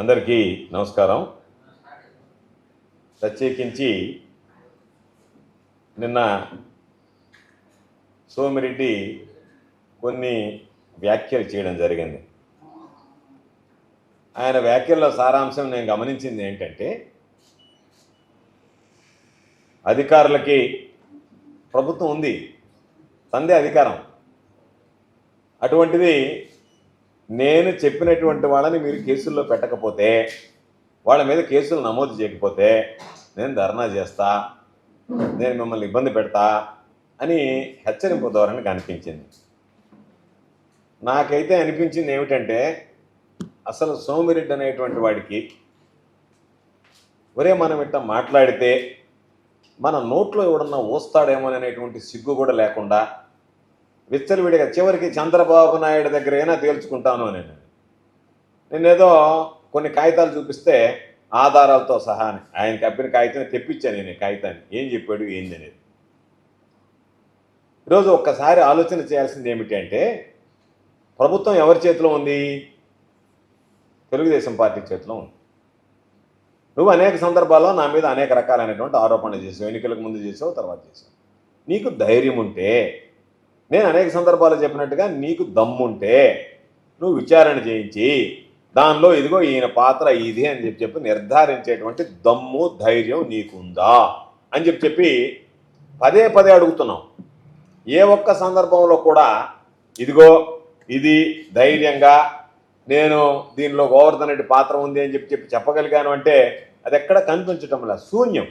అందరికీ నమస్కారం. ప్రత్యేకించి నిన్న సోమిరెడ్డి కొన్ని వ్యాఖ్యలు చేయడం జరిగింది. ఆయన వ్యాఖ్యల్లో సారాంశం నేను గమనించింది ఏంటంటే అధికారులకి ప్రభుత్వం ఉంది తందే అధికారం. అటువంటిది నేను చెప్పినటువంటి వాళ్ళని మీరు కేసుల్లో పెట్టకపోతే వాళ్ళ మీద కేసులు నమోదు చేయకపోతే నేను ధర్నా చేస్తా నేను మిమ్మల్ని ఇబ్బంది పెడతా అని హెచ్చరింపు ధోరణి కనిపించింది. నాకైతే అనిపించింది ఏమిటంటే అసలు సోమిరెడ్డి అనేటువంటి వాడికి ఒరే మనం ఇట్ట మాట్లాడితే మన నోట్లో ఎవడన్నా ఊస్తాడేమో అనేటువంటి సిగ్గు కూడా లేకుండా విచ్చలవిడిగా చివరికి చంద్రబాబు నాయుడు దగ్గర అయినా తేల్చుకుంటాను నేను. నేనేదో కొన్ని కాగితాలు చూపిస్తే ఆధారాలతో సహా ఆయన కప్పిన కాగితాన్ని తెప్పించాను నేను కాగితాన్ని. ఏం చెప్పాడు ఏంది అనేది ఈరోజు ఒక్కసారి ఆలోచన చేయాల్సింది ఏమిటి అంటే ప్రభుత్వం ఎవరి చేతిలో ఉంది? తెలుగుదేశం పార్టీ చేతిలో ఉంది. నువ్వు అనేక సందర్భాల్లో నా మీద అనేక రకాలైనటువంటి ఆరోపణలు చేసావు. ఎన్నికలకు ముందు చేసావు తర్వాత చేసావు. నీకు ధైర్యం ఉంటే నేను అనేక సందర్భాలు చెప్పినట్టుగా నీకు దమ్ముంటే నువ్వు విచారణ చేయించి దానిలో ఇదిగో ఈయన పాత్ర ఇది అని చెప్పి చెప్పి నిర్ధారించేటువంటి దమ్ము ధైర్యం నీకుందా అని చెప్పి చెప్పి పదే పదే అడుగుతున్నాం. ఏ ఒక్క సందర్భంలో కూడా ఇదిగో ఇది ధైర్యంగా నేను దీనిలో గోవర్ధన్ రెడ్డి పాత్ర ఉంది అని చెప్పి చెప్పి చెప్పగలిగాను అంటే అది ఎక్కడ కనిపించటం లేదు. శూన్యం.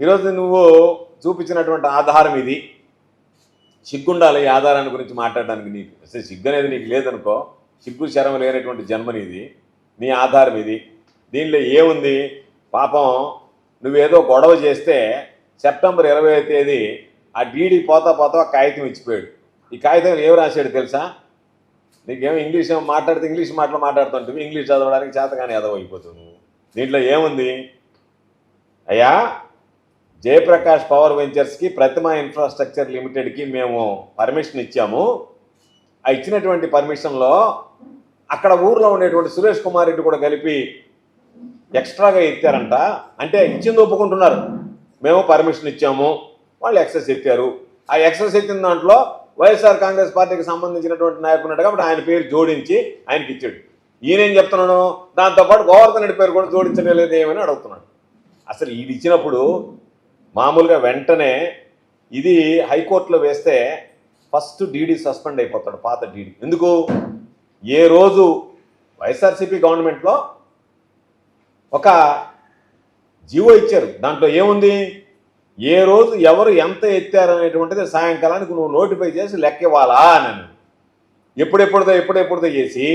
ఈరోజు నువ్వు చూపించినటువంటి ఆధారం ఇది. సిగ్గుండాలి ఈ ఆధారాన్ని గురించి మాట్లాడడానికి నీకు. అసలు సిగ్గు అనేది నీకు లేదనుకో సిగ్గు శరం లేనటువంటి జన్మని ఇది నీ ఆధారం ఇది. దీనిలో ఏముంది? పాపం నువ్వేదో గొడవ చేస్తే సెప్టెంబర్ ఇరవై తేదీ ఆ డీడీ పోతా పోతా కాగితం ఇచ్చిపోయాడు. ఈ కాగితం ఏం రాశాడు తెలుసా? నీకేమో ఇంగ్లీష్ ఏమో మాట్లాడితే ఇంగ్లీష్ మాటలు మాట్లాడుతుంటుంది. ఇంగ్లీష్ చదవడానికి చేతగానే ఎదవ అయిపోతుంది నువ్వు. దీంట్లో ఏముంది? అయ్యా జయప్రకాష్ పవర్ వెంచర్స్కి ప్రతిమ ఇన్ఫ్రాస్ట్రక్చర్ లిమిటెడ్కి మేము పర్మిషన్ ఇచ్చాము. ఆ ఇచ్చినటువంటి పర్మిషన్లో అక్కడ ఊర్లో ఉండేటువంటి సురేష్ కుమార్ రెడ్డి కూడా కలిపి ఎక్స్ట్రాగా ఎత్తారంట. అంటే ఇచ్చింది ఒప్పుకుంటున్నారు. మేము పర్మిషన్ ఇచ్చాము. వాళ్ళు ఎక్సెస్ ఎత్తారు. ఆ ఎక్సెస్ ఎత్తిన దాంట్లో వైఎస్ఆర్ కాంగ్రెస్ పార్టీకి సంబంధించినటువంటి నాయకుడు ఉన్నాడు కాబట్టి ఆయన పేరు జోడించి ఆయనకి ఇచ్చాడు. ఈయనేం చెప్తున్నాను దాంతోపాటు గోవర్ధన్ రెడ్డి పేరు కూడా జోడించడం ఏమని అడుగుతున్నాడు. అసలు ఇది ఇచ్చినప్పుడు మామూలుగా వెంటనే ఇది హైకోర్టులో వేస్తే ఫస్ట్ డీడీ సస్పెండ్ అయిపోతాడు పాత డీడీ. ఎందుకు? ఏ రోజు వైఎస్ఆర్సీపీ గవర్నమెంట్లో ఒక జీవో ఇచ్చారు. దాంట్లో ఏముంది? ఏ రోజు ఎవరు ఎంత ఎత్తారనేటువంటిది సాయంకాలానికి నువ్వు నోటిఫై చేసి లెక్క ఇవ్వాలా అని ఎప్పుడెప్పుడుదో ఎప్పుడెప్పుడుదో చేసి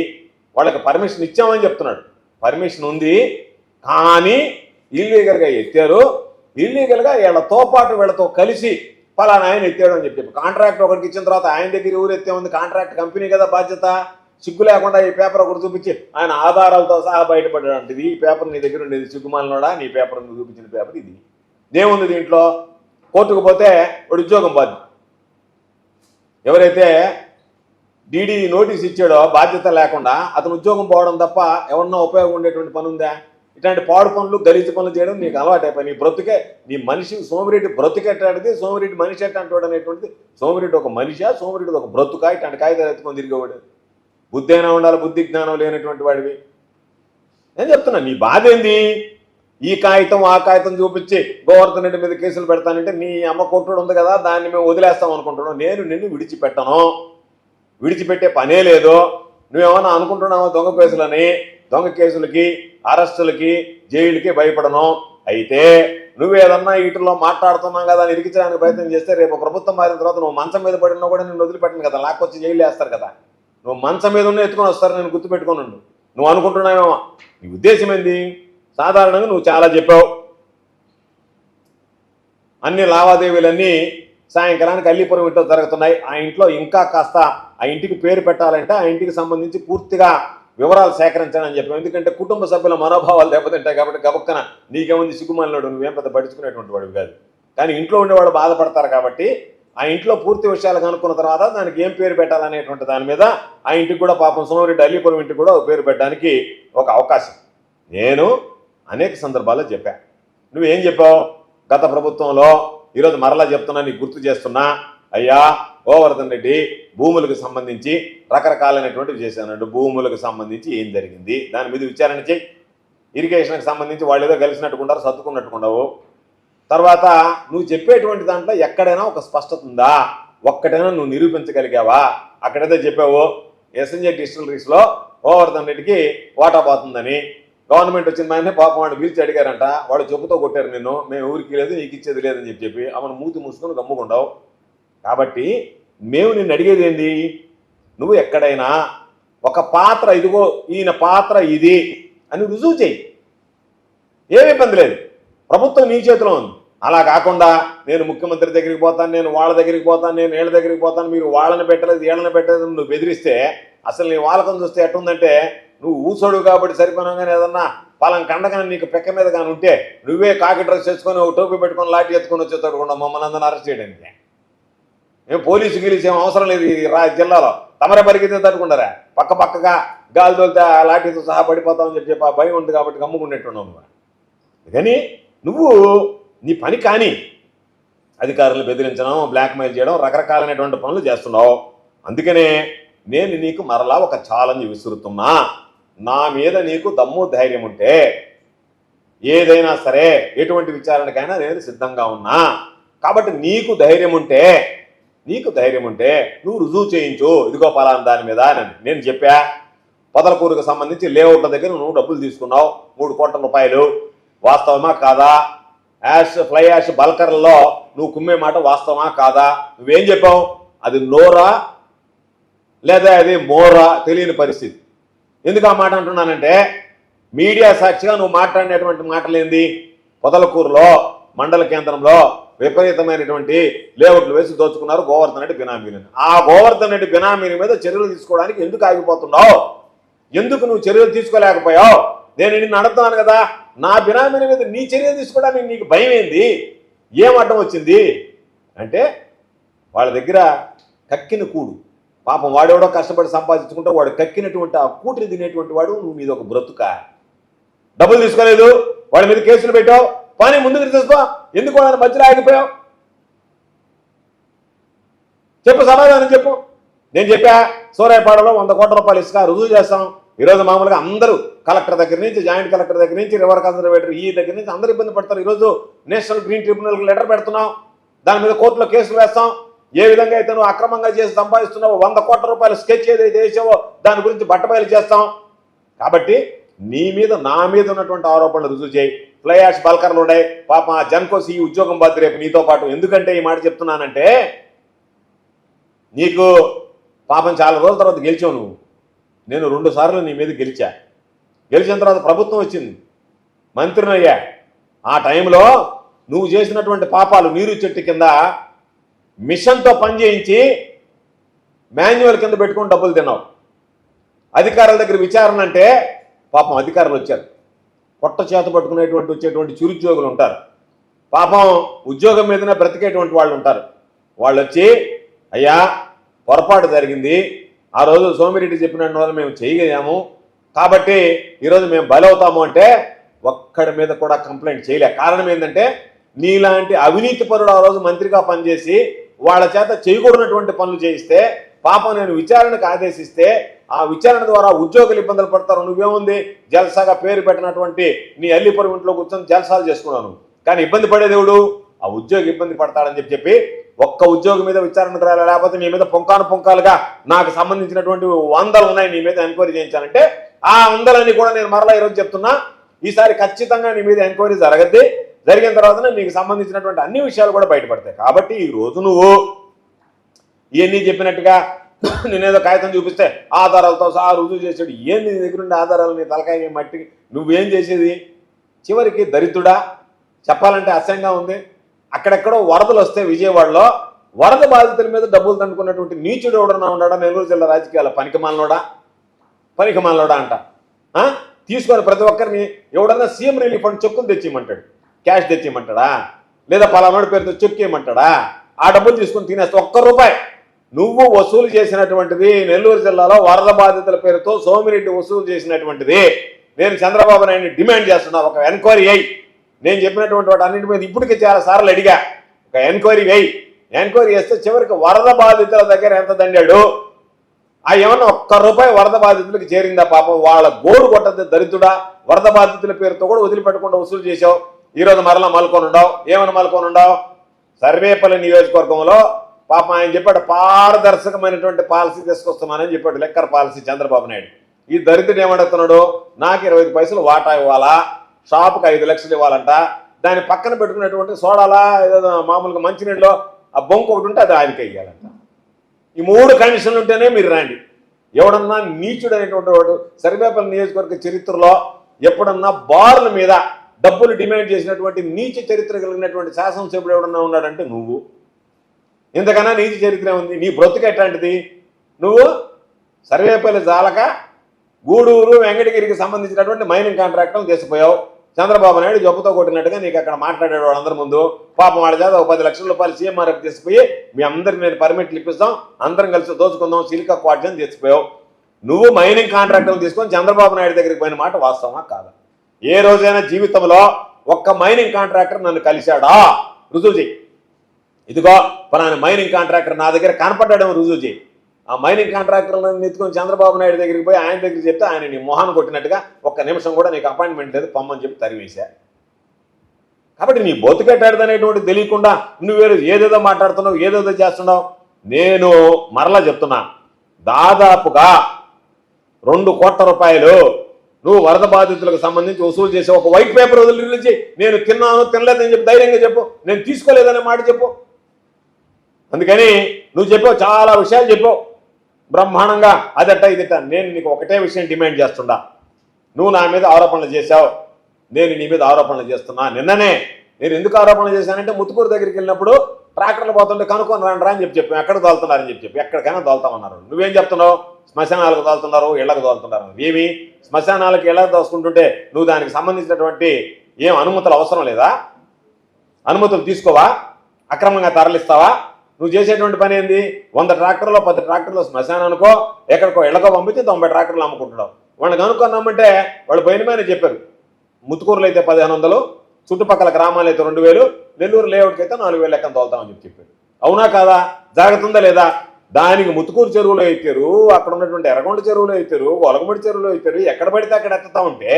వాళ్ళకి పర్మిషన్ ఇచ్చామని చెప్తున్నాడు. పర్మిషన్ ఉంది కానీ ఇల్లీగల్గా ఎత్తారు. ఇల్లీగల్గా వీళ్ళతో పాటు వీళ్ళతో కలిసి పలానా ఆయన ఎత్తాడు అని చెప్పి కాంట్రాక్ట్ ఒకరికి ఇచ్చిన తర్వాత ఆయన దగ్గర ఊరు ఎత్తే ఉంది? కాంట్రాక్ట్ కంపెనీ కదా బాధ్యత. సిగ్గు లేకుండా ఈ పేపర్ ఒకటి చూపించి ఆయన ఆధారాలతో సహా బయటపడేటువంటిది ఈ పేపర్ నీ దగ్గర ఉండేది సిగ్గుమాలనోడా నీ పేపర్ నువ్వు చూపించిన పేపర్ ఇది. ఏముంది దీంట్లో? కోర్టుకు పోతే వాడు ఉద్యోగం బాధ్యత. ఎవరైతే డీడీ నోటీస్ ఇచ్చాడో బాధ్యత లేకుండా అతను ఉద్యోగం పోవడం తప్ప ఎవరన్నా ఉపయోగం ఉండేటువంటి పని ఉందా? ఇట్లాంటి పాడు పనులు గలీజు పనులు చేయడం నీకు అలవాటైపోయి నీ బ్రతుకే నీ మనిషి సోమిరెడ్డి బ్రతుకెట్టాడిది సోమిరెడ్డి మనిషి ఎట్టంటాడు అనేటువంటిది సోమిరెడ్డి ఒక మనిషా సోమిరెడ్డి ఒక బ్రతుక ఇట్లాంటి కాగితాలు ఎత్తుకొని తిరిగేవాడు బుద్ధి అయినా ఉండాలి బుద్ధి జ్ఞానం లేనటువంటి వాడివి. నేను చెప్తున్నా నీ బాధ ఏంది? ఈ కాగితం ఆ కాగితం చూపించి గోవర్ధన్ రెడ్డి మీద కేసులు పెడతానంటే నీ అమ్మ కొట్టుడు ఉంది కదా దాన్ని మేము వదిలేస్తాం అనుకుంటున్నాం నేను నిన్ను విడిచిపెట్టను. విడిచిపెట్టే పనే లేదు. నువ్వేమన్నా అనుకుంటున్నావా దొంగ కేసులని? దొంగ కేసులకి అరెస్టులకి జైలుకి భయపడను. అయితే నువ్వేదన్నా వీటిలో మాట్లాడుతున్నాం కదా అని ఇరికించడానికి ప్రయత్నం చేస్తే రేపు ప్రభుత్వం మారిన తర్వాత నువ్వు మంచం మీద పడినా కూడా నేను వదిలిపెట్టను కదా. లేకపోతే జైలు వేస్తారు కదా. నువ్వు మంచం మీద ఉన్న ఎత్తుకొని వస్తారు నేను గుర్తుపెట్టుకొని ఉండు. నువ్వు అనుకుంటున్నావేమో? నీ ఉద్దేశం ఏంది? సాధారణంగా నువ్వు చాలా చెప్పావు. అన్ని లావాదేవీలన్నీ సాయంకాలానికి అల్లిపురం ఇంట్లో జరుగుతున్నాయి. ఆ ఇంట్లో ఇంకా కాస్త ఆ ఇంటికి పేరు పెట్టాలంటే ఆ ఇంటికి సంబంధించి పూర్తిగా వివరాలు సేకరించాలని అని చెప్పాం. ఎందుకంటే కుటుంబ సభ్యుల మనోభావాలు దెబ్బతింటాయి కాబట్టి గబక్కన నీకేముంది సిగ్గుమాలినాడు నువ్వేం పెద్ద పడుచుకునేటువంటి వాడివి కాదు. కానీ ఇంట్లో ఉండేవాడు బాధపడతారు కాబట్టి ఆ ఇంట్లో పూర్తి విషయాలు కనుక్కున్న తర్వాత దానికి ఏం పేరు పెట్టాలనేటువంటి దాని మీద ఆ ఇంటికి కూడా పాపం సోమరెడ్డి అల్లిపురం ఇంటికి కూడా పేరు పెట్టడానికి ఒక అవకాశం. నేను అనేక సందర్భాల్లో చెప్పా. నువ్వేం చెప్పావు? గత ప్రభుత్వంలో ఈరోజు మరలా చెప్తున్నా నీకు గుర్తు చేస్తున్నా. అయ్యా గోవర్ధన్ రెడ్డి భూములకు సంబంధించి రకరకాలైనటువంటివి చేశానండు భూములకు సంబంధించి ఏం జరిగింది? దాని మీద విచారణ చేయి. ఇరిగేషన్కి సంబంధించి వాళ్ళు ఏదో కలిసినట్టుకుంటారు సర్దుకున్నట్టుకుండవు తర్వాత నువ్వు చెప్పేటువంటి దాంట్లో ఎక్కడైనా ఒక స్పష్టత ఉందా? ఒక్కటైనా నువ్వు నిరూపించగలిగావా? అక్కడైతే చెప్పావు ఎస్ఎన్జే డిస్టిలరీస్లో గోవర్ధన్ రెడ్డికి వాటా పోతుందని. గవర్నమెంట్ వచ్చిన మాయనే పాపం వాడు పిలిచి అడిగారంట. వాడు చెప్పుతో కొట్టారు నిన్ను. మేము ఊరికి లేదు నీకు ఇచ్చేది లేదని చెప్పి చెప్పి. ఆమెను మూతి మూసుకొని గమ్ముకుంటావు. కాబట్టి మేము నిన్ను అడిగేది ఏంది? నువ్వు ఎక్కడైనా ఒక పాత్ర ఇదిగో ఈయన పాత్ర ఇది అని రుజువు చేయి ఏమి ఇబ్బంది లేదు. ప్రభుత్వం నీ చేతిలో ఉంది. అలా కాకుండా నేను ముఖ్యమంత్రి దగ్గరికి పోతాను నేను వాళ్ళ దగ్గరికి పోతాను నేను వీళ్ళ దగ్గరికి పోతాను మీరు వాళ్ళని పెట్టలేదు వీళ్ళని పెట్టలేదు నువ్వు బెదిరిస్తే అసలు నీ వాళ్ళకం చూస్తే ఎట్టుందంటే నువ్వు ఊసోడు కాబట్టి సరిపోయినా కానీ ఏదన్నా పలం కండగానే నీకు పెక్క మీద కానీ ఉంటే నువ్వే కాకి డ్రెస్ చేసుకొని ఒక టోపీ పెట్టుకొని లాఠీ ఎత్తుకొని వచ్చేటప్పుడు మమ్మల్ని అందరిని అరెస్ట్ చేయడానికి. మేము పోలీసు గీలీసు ఏం అవసరం లేదు ఈ రా జిల్లాలో. తమరే పరిగెత్తే తట్టుకుంటారా? పక్క పక్కగా గాలి తోలితే ఆ లాఠీతో సహా పడిపోతామని చెప్పి చెప్పి ఆ భయం ఉంది కాబట్టి గమ్ముకున్నట్టున్నావు నువ్వు. కానీ నువ్వు నీ పని కానీ అధికారులు బెదిరించడం బ్లాక్మెయిల్ చేయడం రకరకాలైనటువంటి పనులు చేస్తున్నావు. అందుకనే నేను నీకు మరలా ఒక ఛాలెంజ్ విసురుతున్నా. నా మీద నీకు దమ్ము ధైర్యం ఉంటే ఏదైనా సరే ఎటువంటి విచారణకైనా నేను సిద్ధంగా ఉన్నా. కాబట్టి నీకు ధైర్యం ఉంటే నీకు ధైర్యం ఉంటే నువ్వు రుజువు చేయించు. ఇదిగో పలానా దాని మీద అని నేను చెప్పా పొదలకూరుకు సంబంధించి లేఅవుట్ల దగ్గర నువ్వు డబ్బులు తీసుకున్నావు మూడు కోట్ల రూపాయలు. వాస్తవమా కాదా? యాష్ ఫ్లై యాష్ బల్కర్లలో నువ్వు కుమ్మే మాట వాస్తవమా కాదా? నువ్వేం చెప్పావు? అది నోరా లేదా అది మోరా తెలియని పరిస్థితి. ఎందుకు ఆ మాట అంటున్నానంటే మీడియా సాక్షిగా నువ్వు మాట్లాడినటువంటి మాటలేంది? పొదలకూరులో మండల కేంద్రంలో విపరీతమైనటువంటి లేఅవుట్లు వేసి దోచుకున్నారు గోవర్ధన్ రెడ్డి బినామీని ఆ గోవర్ధన్ రెడ్డి బినామీని మీద చర్యలు తీసుకోవడానికి ఎందుకు ఆగిపోతున్నావు? ఎందుకు నువ్వు చర్యలు తీసుకోలేకపోయావు? నేను నిన్ను అడుగుతున్నాను కదా నా బినామీని మీద నీ చర్యలు తీసుకోవడానికి నీకు భయం ఏంది? ఏం అడ్డం వచ్చింది? అంటే వాళ్ళ దగ్గర కక్కిన కూడు. పాపం వాడెవడో కష్టపడి సంపాదించుకుంటే వాడు కక్కినటువంటి ఆ కూటిని తినేటువంటి వాడు నువ్వు మీద ఒక బ్రతుక. డబ్బులు తీసుకోలేదు? వాడి మీద కేసులు పెట్టావు? పని ముందుకు తీసుకో ఎందుకు వాళ్ళని మధ్యలో ఆగిపోయావు? చెప్పు సమాధానం చెప్పు. నేను చెప్పా సూరాయపాడలో వంద కోట్ల రూపాయలు ఇసుక రుజువు చేస్తాం. ఈరోజు మామూలుగా అందరూ కలెక్టర్ దగ్గర నుంచి జాయింట్ కలెక్టర్ దగ్గర నుంచి రివర్ కన్సర్వేటర్ ఈ దగ్గర నుంచి అందరూ ఇబ్బంది పడతారు. ఈరోజు నేషనల్ గ్రీన్ ట్రిబ్యునల్కి లెటర్ పెడుతున్నాం. దాని మీద కోర్టులో కేసులు వేస్తాం. ఏ విధంగా అయితే నువ్వు అక్రమంగా చేసి సంపాదిస్తున్నావో వంద కోట్ల రూపాయల స్కెచ్ ఏదైతే వేసావో దాని గురించి బట్టబయలు చేస్తాం. కాబట్టి నీ మీద నా మీద ఉన్నటువంటి ఆరోపణలు రుజువు చేయి. ఫ్లై యాష్ బల్కర్లు ఉన్నాయి పాప ఆ జన్కోస్ ఈ ఉద్యోగం బాధ్య రేపు నీతో పాటు. ఎందుకంటే ఈ మాట చెప్తున్నానంటే నీకు పాపం చాలా రోజుల తర్వాత గెలిచావు నువ్వు. నేను రెండు సార్లు నీ మీద గెలిచా. గెలిచిన తర్వాత ప్రభుత్వం వచ్చింది. మంత్రిని అయ్యా. ఆ టైంలో నువ్వు చేసినటువంటి పాపాలు నీరు చెట్టు కింద మిషన్తో పనిచేయించి మాన్యువల్ కింద పెట్టుకొని డబ్బులు తిన్నావు. అధికారుల దగ్గర విచారణ అంటే పాపం అధికారులు వచ్చారు. పొట్ట చేత పట్టుకునేటువంటి వచ్చేటువంటి చిరుద్యోగులు ఉంటారు. పాపం ఉద్యోగం మీదనే బ్రతికేటువంటి వాళ్ళు ఉంటారు. వాళ్ళు వచ్చి అయ్యా పొరపాటు జరిగింది. ఆ రోజు సోమిరెడ్డి చెప్పిన వల్ల మేము చేయగలిగాము. కాబట్టి ఈరోజు మేము బలవుతాము అంటే ఒక్కడి మీద కూడా కంప్లైంట్ చేయలే. కారణం ఏంటంటే నీలాంటి అవినీతి పరుడు ఆ రోజు మంత్రిగా పనిచేసి వాళ్ళ చేత చేయకూడనటువంటి పనులు చేయిస్తే పాపం నేను విచారణకు ఆదేశిస్తే ఆ విచారణ ద్వారా ఉద్యోగులు ఇబ్బందులు పడతారు. నువ్వేముంది? జల్సాగా పేరు పెట్టినటువంటి నీ అల్లిపురం ఇంట్లో కూర్చొని జల్సాలు చేసుకున్నాను. కానీ ఇబ్బంది పడేదేవుడు ఆ ఉద్యోగి ఇబ్బంది పడతాడని చెప్పి చెప్పి ఒక్క ఉద్యోగి మీద విచారణకు రాలే లేకపోతే నీ మీద పొంకాను పొంకాలుగా నాకు సంబంధించినటువంటి వందలు ఉన్నాయి నీ మీద ఎంక్వైరీ చేయించానంటే ఆ వందలన్నీ కూడా నేను మరలా ఈరోజు చెప్తున్నా. ఈసారి ఖచ్చితంగా నీ మీద ఎంక్వైరీ జరగద్ది. జరిగిన తర్వాతనే నీకు సంబంధించినటువంటి అన్ని విషయాలు కూడా బయటపడతాయి. కాబట్టి ఈ రోజు నువ్వు ఇవన్నీ చెప్పినట్టుగా నేనేదో కాగితం చూపిస్తే ఆధారాలతో సహా రుజువు చేసాడు ఏం నీ దగ్గర ఉండే ఆధారాలు? నీ తలకాయ మట్టి నువ్వేం చేసేది? చివరికి దరిద్రుడా? చెప్పాలంటే అసహ్యంగా ఉంది. అక్కడెక్కడో వరదలు వస్తే విజయవాడలో వరద బాధితుల మీద డబ్బులు తండుకున్నటువంటి నీచుడు ఎవడన్నా ఉన్నాడా? నెల్లూరు జిల్లా రాజకీయాల పనికిమాలనోడా? పనికిమాలనోడా అంట. తీసుకొని ప్రతి ఒక్కరిని ఎవడన్నా సీఎం రిలీఫ్ ఫండ్ చెక్కులు తెచ్చిమంటాడు క్యాష్ తెచ్చిమంటాడా లేదా పలానాడు పేరుతో చెక్ ఇవ్వమంటాడా ఆ డబ్బులు తీసుకొని తినేస్తే ఒక్క రూపాయి నువ్వు వసూలు చేసినటువంటిది నెల్లూరు జిల్లాలో వరద బాధితుల పేరుతో సోమిరెడ్డి వసూలు చేసినటువంటిది. నేను చంద్రబాబు నాయుడిని డిమాండ్ చేస్తున్నా. ఒక ఎంక్వైరీ అయ్యి నేను చెప్పినటువంటి వాటి అన్నింటి మీద ఇప్పటికే చాలా సార్లు అడిగా. ఒక ఎంక్వైరీ వేయి. ఎంక్వైరీ చేస్తే చివరికి వరద బాధితుల దగ్గర ఎంత దండాడు? ఆ ఏమన్నా ఒక్క రూపాయి వరద బాధితులకు చేరిందా పాపం? వాళ్ళ గోడు కొట్టద్దు దరిద్రుడా. వరద బాధితుల పేరుతో కూడా వదిలిపెట్టకుండా వసూలు చేసావు ఈరోజు మరలా మలుకొని ఉండవు ఏమైనా మలుకొని ఉండవు సర్వేపల్లి నియోజకవర్గంలో పాప ఆయన చెప్పాడు పారదర్శకమైనటువంటి పాలసీ తీసుకొస్తున్నానని చెప్పాడు లెక్కర్ పాలసీ చంద్రబాబు నాయుడు. ఈ దరిద్రుడు ఏమడుతున్నాడు నాకు ఇరవై పైసలు వాటా ఇవ్వాలా? షాపుకి ఐదు లక్షలు ఇవ్వాలంట. దాని పక్కన పెట్టుకున్నటువంటి సోడాలా ఏదో మామూలుగా మంచినీళ్ళలో ఆ బొంకు ఒకటి ఉంటే అది ఆయనకి ఇవ్వాలంట ఈ మూడు కండిషన్లు ఉంటేనే మీరు రండి. ఎవడన్నా నీచుడు అనేటువంటి వాడు సర్వేపల్లి నియోజకవర్గ చరిత్రలో ఎప్పుడన్నా బార్ల మీద డబ్బులు డిమాండ్ చేసినటువంటి నీచ చరిత్ర కలిగినటువంటి శాసనసభ్యుడు ఎవడన్నా ఉన్నాడంటే నువ్వు. ఇంతకన్నా నీతి చరిత్ర ఉంది. నీ బ్రతుకు ఎట్లాంటిది? నువ్వు సర్వేపల్లి జాలక గూడూరు వెంకటగిరికి సంబంధించినటువంటి మైనింగ్ కాంట్రాక్టులు తీసుకుపోయావు. చంద్రబాబు నాయుడు జబ్బుతో కొట్టినట్టుగా నీకు అక్కడ మాట్లాడాడు వాళ్ళందరి ముందు. పాపం వాళ్ళ చేత ఒక పది లక్షల రూపాయలు సీఎంఆర్ఎఫ్ తీసుకుపోయి మీ అందరికి నేను పర్మిట్లు ఇప్పిస్తాం. అందరం కలిసి దోచుకుందాం సిలికా క్వాడ్జన్ తీసుకుపోయావు. నువ్వు మైనింగ్ కాంట్రాక్టులు తీసుకొని చంద్రబాబు నాయుడు దగ్గరికి పోయిన మాట వాస్తవమా కాదా? ఏ రోజైనా జీవితంలో ఒక్క మైనింగ్ కాంట్రాక్టర్ నన్ను కలిశాడా? రుజువు చెయ్యి. ఇదిగో పలానా మైనింగ్ కాంట్రాక్టర్ నా దగ్గర కనపడ్డాడేమో రుజువు చేయి ఆ మైనింగ్ కాంట్రాక్టర్లను ఎత్తుకొని చంద్రబాబు నాయుడు దగ్గరికి పోయి ఆయన దగ్గరికి చెప్తే ఆయన నీ మొహాన్ని కొట్టినట్టుగా ఒక్క నిమిషం కూడా నీకు అపాయింట్మెంట్ లేదు పొమ్మని చెప్పి తరివేశా కాబట్టి నీ బతుకెట్టాడదనేటువంటి తెలియకుండా నువ్వేదో ఏదేదో మాట్లాడుతున్నావు ఏదేదో చేస్తున్నావు. నేను మరలా చెప్తున్నా దాదాపుగా రెండు కోట్ల రూపాయలు నువ్వు వరద బాధితులకు సంబంధించి వసూలు చేసే ఒక వైట్ పేపర్ వదిలించి నేను తిన్నాను తినలేదని చెప్పి ధైర్యంగా చెప్పు నేను తీసుకోలేదనే మాట చెప్పు. అందుకని నువ్వు చెప్పావు చాలా విషయాలు చెప్పావు. బ్రహ్మాండంగా అదట ఇదట నేను నీకు ఒకటే విషయం డిమాండ్ చేస్తుండా నువ్వు నా మీద ఆరోపణలు చేశావు. నేను నీ మీద ఆరోపణలు చేస్తున్నా. నిన్ననే నేను ఎందుకు ఆరోపణలు చేశానంటే ముత్తుకూరు దగ్గరికి వెళ్ళినప్పుడు ట్రాక్టర్లు పోతుంటే కనుక్కొని రండి రా అని చెప్పి చెప్పి ఎక్కడ తోలుతున్నారని చెప్పి చెప్పి ఎక్కడికైనా తోలుతామన్నారు నువ్వేం చెప్తున్నావు? శ్మశానాలకు తోలుతున్నారు ఇళ్ళకు తోలుతున్నారు ఏమి? శ్మశానాలకు ఇళ్ళకు తోసుకుంటుంటే నువ్వు దానికి సంబంధించినటువంటి ఏం అనుమతులు అవసరం లేదా? అనుమతులు తీసుకోవా? అక్రమంగా తరలిస్తావా? నువ్వు చేసేటువంటి పని ఏంది? వంద ట్రాక్టర్లో పది ట్రాక్టర్లు శ్మశానానికో ఎక్కడికో ఇళ్ళకో పంపించి తొంభై ట్రాక్టర్లు అమ్ముకుంటున్నావు. వాళ్ళని కనుక్కున్నామంటే వాళ్ళు పైన పైన చెప్పారు. ముత్తుకూరులో అయితే పదిహేను వందలు చుట్టుపక్కల గ్రామాలు అయితే రెండు వేలు నెల్లూరు లేఅవుట్కి అయితే నాలుగు వేలు లెక్కన తోలుతామని చెప్పి చెప్పారు. అవునా కాదా? జాగ్రత్త ఉందా లేదా? దానికి ముత్తుకూరు చెరువులో ఎత్తారు అక్కడ ఉన్నటువంటి ఎర్రగొండ చెరువులో ఎత్తారు ఒలగమడి చెరువులో ఎత్తారు ఎక్కడ పడితే అక్కడ ఎత్తుతా ఉంటే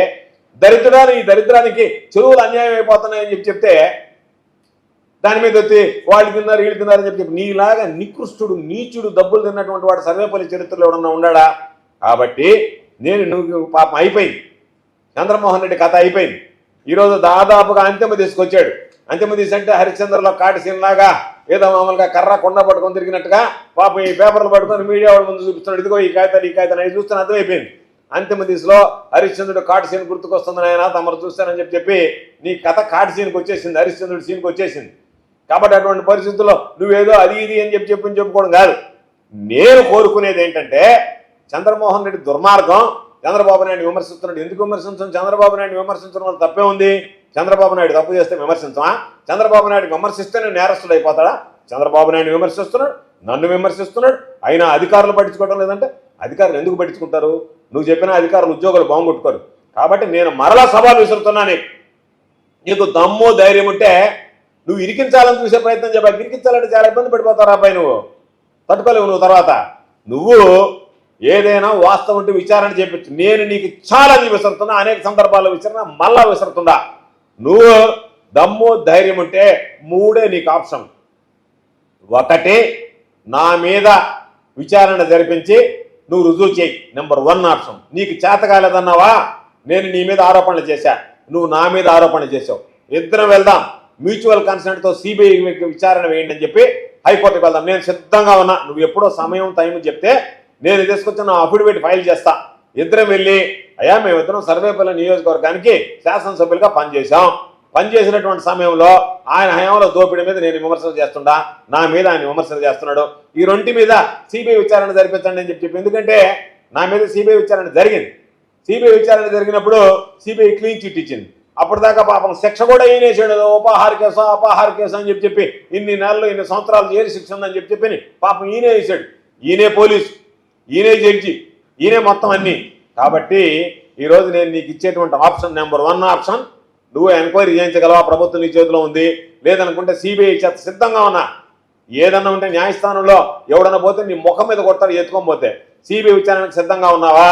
దరిద్రాన్ని ఈ దరిద్రానికి చెరువులు అన్యాయం అయిపోతున్నాయని చెప్పి చెప్తే దాని మీద వచ్చి వాళ్ళు తిన్నారు వీళ్ళు తిన్నారని చెప్పి చెప్పి నీలాగా నికృష్టుడు నీచుడు డబ్బులు తిన్నటువంటి వాడు సర్వేపల్లి చరిత్రలో ఎవడన్నా ఉన్నాడా కాబట్టి నేను నువ్వు పాపం అయిపోయింది. చంద్రమోహన్ రెడ్డి కథ అయిపోయింది. ఈరోజు దాదాపుగా అంతిమ తీసుకొచ్చాడు. అంతిమ తీసి అంటే హరిశ్చంద్రలో కాటిసీనలాగా ఏదో మామూలుగా కర్ర కొండ పట్టుకొని తిరిగినట్టుగా పాపం ఈ పేపర్లు పట్టుకొని మీడియా వాళ్ళ ముందు చూపిస్తున్నాడు. ఇదిగో ఈ కాగితాలు ఈ కాగితాలు అవి చూస్తాను అర్థమైపోయింది. అంతిమ దిశలో హరిశ్చంద్రుడు కాటిసీన్ గుర్తుకొస్తుంది ఆయన తమరు చూస్తానని చెప్పి చెప్పి నీ కథ కాటిసీన్కి వచ్చేసింది హరిశ్చంద్రుడు సీన్కి వచ్చేసింది. కాబట్టి అటువంటి పరిస్థితుల్లో నువ్వేదో అది ఇది అని చెప్పి చెప్పని చెప్పుకోవడం కాదు. నేను కోరుకునేది ఏంటంటే చంద్రమోహన్ రెడ్డి దుర్మార్గం చంద్రబాబు నాయుడు విమర్శిస్తున్నాడు. ఎందుకు విమర్శించడం? చంద్రబాబు నాయుడు విమర్శించడం వల్ల తప్పే ఉంది. చంద్రబాబు నాయుడు తప్పు చేస్తే విమర్శించమా? చంద్రబాబు నాయుడు విమర్శిస్తేనే నేరస్తుడు అయిపోతాడా? చంద్రబాబు నాయుడు విమర్శిస్తున్నాడు నన్ను విమర్శిస్తున్నాడు. అయినా అధికారులు పట్టించుకోవడం లేదంటే అధికారులు ఎందుకు పట్టించుకుంటారు? నువ్వు చెప్పిన అధికారులు ఉద్యోగులు బాగుంటుకోరు కాబట్టి నేను మరలా సవాల్ విసురుతున్నా నీకు దమ్ము ధైర్యం ఉంటే నువ్వు ఇరికించాలని చూసే ప్రయత్నం చెప్పా ఇరికించాలంటే చాలా ఇబ్బంది పడిపోతావు పై నువ్వు. తట్టుకోలేవు నువ్వు తర్వాత. నువ్వు ఏదైనా వాస్తవం ఉంటే విచారణ చేపించు నేను నీకు చాలా విసురుతున్నా అనేక సందర్భాల్లో విచారణ మళ్ళా విసురుతుందా నువ్వు దమ్ము ధైర్యం ఉంటే మూడే నీకు ఆప్షన్. ఒకటి నా మీద విచారణ జరిపించి నువ్వు రుజువు చేయి. Number one option. నీకు చేత కాలేదన్నావా? నేను నీ మీద ఆరోపణలు చేశా. నువ్వు నా మీద ఆరోపణ చేసావు ఇద్దరం వెళ్దాం. మ్యూచువల్ కన్సెంట్తో సిబిఐ విచారణ వేయండి అని చెప్పి హైకోర్టుకి వెళ్దాం. నేను సిద్ధంగా ఉన్నా. నువ్వు ఎప్పుడో సమయం టైం చెప్తే నేను తీసుకొచ్చి నా అఫిడవిట్ ఫైల్ చేస్తా. ఇద్దరం వెళ్ళి అయ్యా మేమిద్దరం సర్వేపల్లి నియోజకవర్గానికి శాసనసభ్యులుగా పనిచేశాం. పనిచేసినటువంటి సమయంలో ఆయన హయాంలో దోపిడీ మీద నేను విమర్శలు చేస్తుండా? నా మీద ఆయన విమర్శలు చేస్తున్నాడు. ఈ రెంటి మీద సిబిఐ విచారణ జరిపించండి అని చెప్పి చెప్పి ఎందుకంటే నా మీద సిబిఐ విచారణ జరిగింది. సిబిఐ విచారణ జరిగినప్పుడు సిబిఐ క్లీన్ చిట్ ఇచ్చింది. అప్పటిదాకా పాపం శిక్ష కూడా ఈయనేసాడు ఉపాహార కేసు అపాహార కేసు అని చెప్పి చెప్పి ఇన్ని నెలలు ఇన్ని సంవత్సరాలు జైలు శిక్ష ఉందని చెప్పి చెప్పి పాపం ఈయనే వేసాడు ఈయనే పోలీసు ఈయనే జడ్జి ఈయనే మొత్తం అన్ని. కాబట్టి ఈరోజు నేను నీకు ఇచ్చేటువంటి ఆప్షన్ నెంబర్ వన్ ఆప్షన్. నువ్వు ఎంక్వైరీ చేయించగలవా? ప్రభుత్వం నీ చేతిలో ఉంది. లేదనుకుంటే సిబిఐ చేత సిద్ధంగా ఉన్నా. ఏదన్నా ఉంటే న్యాయస్థానంలో ఎవడన్నా పోతే నీ ముఖం మీద కొడతాడు ఎత్తుకొని పోతే. సిబిఐ విచారణకు సిద్ధంగా ఉన్నావా?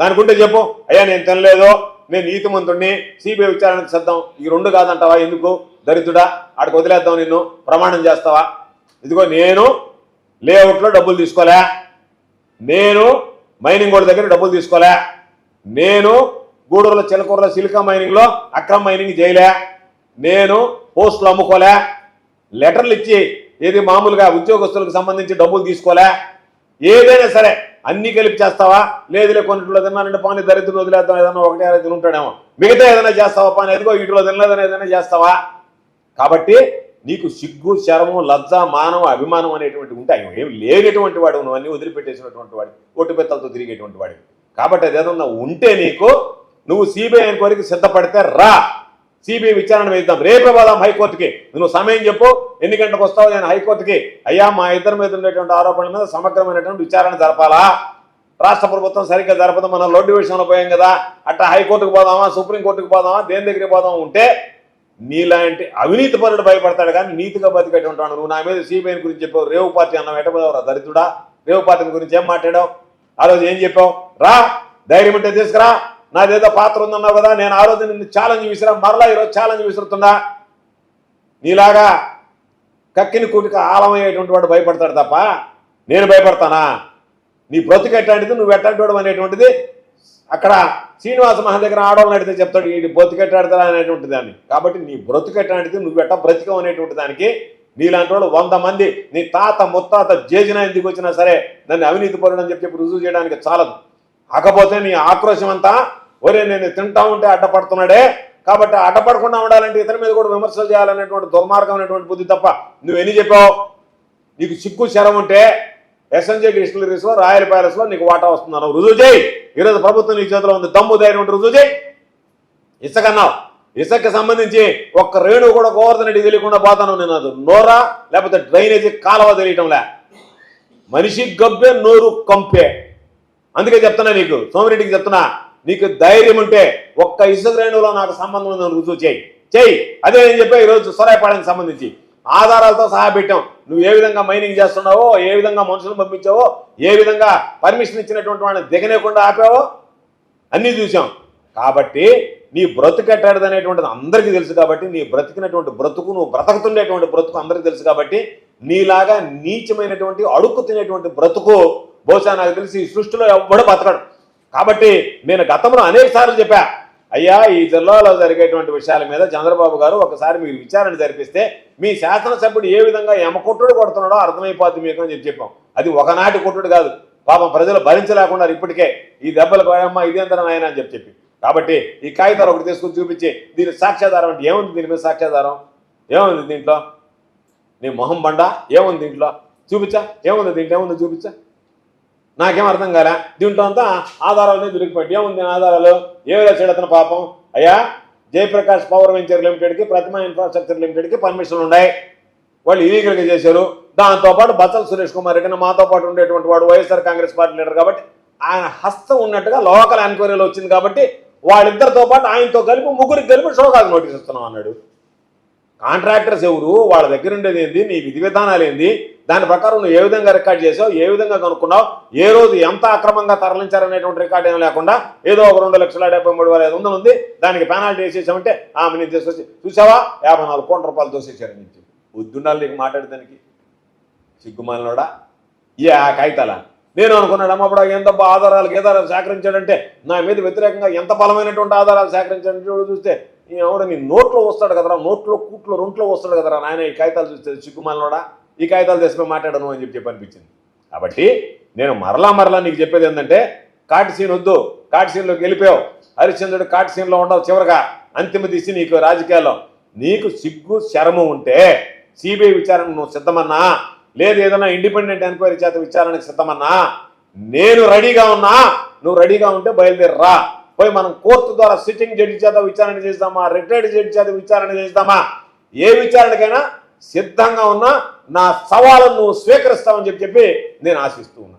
దానికుంటే చెప్పు. అయ్యా నేను తినలేదు. నేను నీతిమంతుడిని సిబిఐ విచారణకు సిద్ధం. ఈ రెండు కాదంటావా? ఎందుకు? దరిద్రుడా ఆడికి వదిలేద్దాం నిన్ను. ప్రమాణం చేస్తావా? ఇదిగో నేను లేఅవుట్లో డబ్బులు తీసుకోలే. నేను మైనింగ్ కూడా దగ్గర డబ్బులు తీసుకోలే. నేను గూడూరులో చిలకూరులో సిలికా మైనింగ్లో అక్రమ మైనింగ్ చేయలే. నేను పోస్టులు అమ్ముకోలే. లెటర్లు ఇచ్చి ఏది మామూలుగా ఉద్యోగస్తులకు సంబంధించి డబ్బులు తీసుకోలే. ఏదైనా సరే అన్ని కలిపి చేస్తావా? లేదులే కొన్నిట్లో తిన్నానంటే పాని దరిద్రం వదిలేద్దాం ఏదన్నా ఒకటే రైతులు ఉంటాడేమో. మిగతా ఏదైనా చేస్తావా? పాని ఎదుగో వీటిలో తినలేదని ఏదైనా చేస్తావా? కాబట్టి నీకు సిగ్గు శరము లజ్జ మానవ అభిమానం అనేటువంటి ఉంటాయి. ఏం లేనటువంటి వాడు నువ్వు అన్ని వదిలిపెట్టేసినటువంటి వాడు ఒట్టు పెత్తలతో తిరిగేటువంటి వాడు. కాబట్టి అది ఏదన్నా ఉంటే నీకు నువ్వు సిబిఐ ఎంక్వైరీకి సిద్ధపడితే రా. సిబిఐ విచారణ వేద్దాం. రేపే పోదాం హైకోర్టుకి. నువ్వు సమయం చెప్పు. ఎన్ని గంటలకు వస్తావు నేను హైకోర్టుకి? అయ్యా మా ఇద్దరి మీద ఉండేటువంటి ఆరోపణల మీద సమగ్రమైనటువంటి విచారణ జరపాలా? రాష్ట్ర ప్రభుత్వం సరిగ్గా జరపదు. మనం లోడ్డు విషయంలో పోయాం కదా. అట్లా హైకోర్టుకు పోదామా? సుప్రీంకోర్టుకు పోదామా? దేని దగ్గరికి పోదామా? ఉంటే నీలాంటి అవినీతి పరుడు భయపడతాడు కానీ నీతిగా బతికేటువంటి వాడు. నువ్వు నా మీద సిబిఐ గురించి చెప్పావు. రేవు పార్టీ అన్నావు. ఎట్టపోయావు దరిద్రుడా? రేవు పార్టీ గురించి ఏం మాట్లాడావు? ఆ రోజు ఏం చెప్పావు? రా ధైర్యం ఉంటే తీసుకురా. నాదేదో పాత్ర ఉందన్నావు కదా నేను ఆ రోజు నిన్ను ఛాలెంజ్ విసిరా మరలా ఈరోజు ఛాలెంజ్ విసురుతున్నా? నీలాగా కక్కిని కూటికి ఆలమయ్యేటువంటి వాడు భయపడతాడు తప్ప నేను భయపడతానా? నీ బ్రతుకు ఎట్లాంటిది నువ్వు ఎట్లాంటి అనేటువంటిది అక్కడ శ్రీనివాస మహా దగ్గర ఆడవాళ్ళని అడిగితే చెప్తాడు ఈ బ్రతికెట్టాడుతా అనేటువంటి దాన్ని. కాబట్టి నీ బ్రతుకెట్లాంటిది నువ్వు ఎట్ట బ్రతికం అనేటువంటి దానికి నీలాంటి వాడు వంద మంది నీ తాత ముత్తాత జేజిన ఎందుకు వచ్చినా సరే నన్ను అవినీతి పరుడు అని చెప్పి రుజువు చేయడానికి చాలదు. కాకపోతే నీ ఆక్రోశం అంతా ఒరే నేను తింటా ఉంటే అడ్డపడుతున్నాడే. కాబట్టి అడ్డపడకుండా ఉండాలంటే ఇతని మీద కూడా విమర్శలు చేయాలనేటువంటి దుర్మార్గమైనటువంటి బుద్ధి తప్ప నువ్వు ఎన్ని చెప్పావు? నీకు సిక్కు శరం ఉంటే ఎస్ఎన్జే డిస్టిలరీస్లో రాయల్ ప్యాలెస్లో నీకు వాటా వస్తున్నాను రుజువు చేయి. ఈరోజు ప్రభుత్వం నీ చేతిలో ఉంది. దమ్ము ధైర్యం ఉంటే రుజువు చేయి. ఇసుకన్నావు ఇసుకకి సంబంధించి ఒక్క రేణు కూడా గోవర్ధన్ రెడ్డి తెలియకుండా పోతాను నేను. అది నోరా లేకపోతే డ్రైనేజీ కాలువ తెలియటంలే. మనిషి గబ్బే నోరు కంపే. అందుకే చెప్తున్నా నీకు. సోమిరెడ్డికి చెప్తున్నా. నీకు ధైర్యం ఉంటే ఒక్క ఇసుక రేణువులో నాకు సంబంధం ఉందని రుజువు చేయి. చేయి. అదే నేను చెప్పే ఈరోజు సొరాయపాడానికి సంబంధించి. ఆధారాలతో సహా పెట్టాం. నువ్వు ఏ విధంగా మైనింగ్ చేస్తున్నావో ఏ విధంగా మనుషులను పంపించావో ఏ విధంగా పర్మిషన్ ఇచ్చినటువంటి వాడిని దిగనేకుండా ఆపావో అన్నీ చూసాం కాబట్టి నీ బ్రతుకెట్టాడు అనేటువంటిది అందరికీ తెలుసు కాబట్టి నీ బ్రతికినటువంటి బ్రతుకు నువ్వు బ్రతకుతుండేటువంటి బ్రతుకు అందరికీ తెలుసు కాబట్టి నీలాగా నీచమైనటువంటి అడుక్కు తినేటువంటి బ్రతుకు బహుశా నాకు తెలిసి ఈ సృష్టిలో ఎవ్వడు బతకడు. కాబట్టి నేను గతంలో అనేక సార్లు చెప్పా అయ్యా ఈ జిల్లాలో జరిగేటువంటి విషయాల మీద చంద్రబాబు గారు ఒకసారి మీరు విచారణ జరిపిస్తే మీ శాసనసభ్యుడు ఏ విధంగా ఎమకొట్టుడు కొడుతున్నాడో అర్థమైపోద్ది మీకు అని చెప్పి చెప్పాం. అది ఒకనాటి కొట్టుడు కాదు. పాపం ప్రజలు భరించలేకున్నారు ఇప్పటికే. ఈ దెబ్బలు పోయమ్మా ఇదేంతరం ఆయన అని చెప్పి చెప్పి. కాబట్టి ఈ కాగితాలు ఒకటి తీసుకుని చూపించి దీని సాక్ష్యాధారం అంటే ఏముంది దీని మీద సాక్ష్యాధారం? ఏముంది దీంట్లో? నీ మొహం బండ? ఏముంది దీంట్లో? చూపించా? ఏముంది దీంట్లో? ఏముంది? చూపించా? నాకేం అర్థం కాలే. దీంట్లో అంతా ఆధారాలనే దొరికిపోయి ఏముంది ఆధారాలు? ఏ రాశాడు అతను పాపం. అయ్యా జయప్రకాష్ పవర్ వెంచర్ లిమిటెడ్కి ప్రతిమ ఇన్ఫ్రాస్ట్రక్చర్ లిమిటెడ్కి పర్మిషన్లు ఉన్నాయి. వాళ్ళు ఇలీగల్గా చేశారు. దాంతోపాటు బచ్చల సురేష్ కుమార్ రెడ్డి మాతో పాటు ఉండేటువంటి వాడు వైఎస్ఆర్ కాంగ్రెస్ పార్టీ లీడర్ కాబట్టి ఆయన హస్తం ఉన్నట్టుగా లోకల్ ఎంక్వైరీలో వచ్చింది కాబట్టి వాళ్ళిద్దరితో పాటు ఆయనతో కలిపి ముగ్గురికి కలిపి షోకాజ్ నోటీస్ ఇస్తున్నాం అన్నాడు. కాంట్రాక్టర్స్ ఎవరు? వాళ్ళ దగ్గర ఉండేది ఏంది? నీ విధి విధానాలు ఏంది? దాని ప్రకారం నువ్వు ఏ విధంగా రికార్డ్ చేసావు? ఏ విధంగా కనుక్కున్నావు? ఏ రోజు ఎంత అక్రమంగా తరలించారనేటువంటి రికార్డ్ ఏం లేకుండా ఏదో ఒక రెండు లక్షల డెబ్బై మూడు వేల ఐదు వందలు ఉంది. దానికి పెనాల్టీ వేసేసామంటే ఆమె నేను తీసుకొచ్చి చూసావా? యాభై నాలుగు కోట్ల రూపాయలు తోసేసారు నుంచి బుద్ధుండాలి నీకు మాట్లాడడానికి సిగ్గుమాలనోడా? ఏ ఆ కాగితాల నేను అనుకున్నాడమ్మ అప్పుడు ఎంత ఆధారాలు ఆధారాలు సేకరించాడంటే నా మీద వ్యతిరేకంగా ఎంత బలమైనటువంటి ఆధారాలు సేకరించాడంటే చూడు చూస్తే ఈ నీ నోట్లో వస్తాడు కదరా నోట్లో కూట్లో రొంట్లో వస్తాడు కదరా నాయన ఈ కాగితాలు చూస్తే సిగ్గుమాలనోడా ఈ కాగితాలు తెచ్చిపోయి మాట్లాడను అని చెప్పి చెప్పి అనిపించింది కాబట్టి నేను మరలా మరలా నీకు చెప్పేది ఏంటంటే కాటి సీన్ వద్దు కాటి సీన్లోకి వెళ్ళిపోయావు. హరిశ్చంద్రుడు కాటి సీన్లో ఉండవు చివరిగా. అంతిమ దిశ నీకు రాజకీయాల్లో. నీకు సిగ్గు శరము ఉంటే సిబిఐ విచారణ నువ్వు సిద్ధమన్నా? లేదు ఏదైనా ఇండిపెండెంట్ ఎంక్వైరీ చేత విచారణకు సిద్ధమన్నా? నేను రెడీగా ఉన్నా? నువ్వు రెడీగా ఉంటే బయలుదేరరా. పోయి మనం కోర్టు ద్వారా సిట్టింగ్ జడ్జి చేత విచారణ చేస్తామా? రిటైర్డ్ జడ్జి చేత విచారణ చేస్తామా? ఏ విచారణకైనా సిద్ధంగా ఉన్నా నా సవాళ్ళను నువ్వు స్వీకరిస్తావని చెప్పి చెప్పి నేను ఆశిస్తూ ఉన్నా.